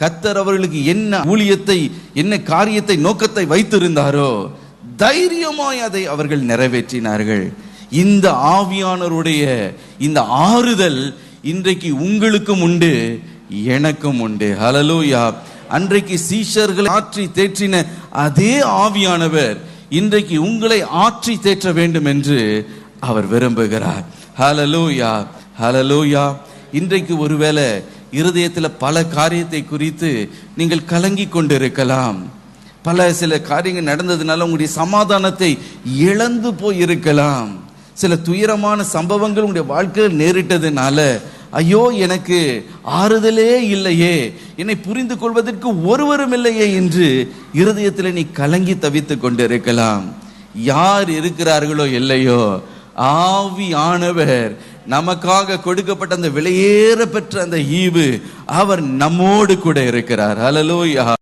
கத்தர் அவர்களுக்கு என்ன ஊழியத்தை என்ன காரியத்தை நோக்கத்தை வைத்திருந்தாரோ தைரியமாய் அதை அவர்கள் நிறைவேற்றினார்கள். இந்த ஆவியானவருடைய இந்த ஆறுதல் இன்றைக்கு உங்களுக்கும் உண்டு எனக்கும் உண்டு. ஹலலூயா அன்றைக்கு சீஷர்களை ஆற்றி தேற்றின அதே ஆவியானவர் இன்றைக்கு உங்களை ஆற்றி தேற்ற வேண்டும் என்று அவர் விரும்புகிறார். ஹலலூயா ஹலலூயா இன்றைக்கு ஒருவேளை இருதயத்தில் பல காரியத்தை குறித்து நீங்கள் கலங்கி கொண்டிருக்கலாம். பல சில காரியங்கள் நடந்ததுனால உங்களுடைய சமாதானத்தை இழந்து போய் இருக்கலாம் சில துயரமான சம்பவங்கள் உங்களுடைய வாழ்க்கையில் நேரிட்டதுனால ஐயோ எனக்கு ஆறுதலே இல்லையே. என்னை புரிந்து கொள்வதற்கு ஒருவரும் இல்லையே என்று இருதயத்தில் நீ கலங்கி தவித்துக் கொண்டிருக்கலாம். யார் இருக்கிறார்களோ இல்லையோ ஆவியானவர். நமக்காக கொடுக்கப்பட்ட அந்த விலையேற பெற்ற அந்த ஈவு அவர் நம்மோடு கூட இருக்கிறார். அலலோயா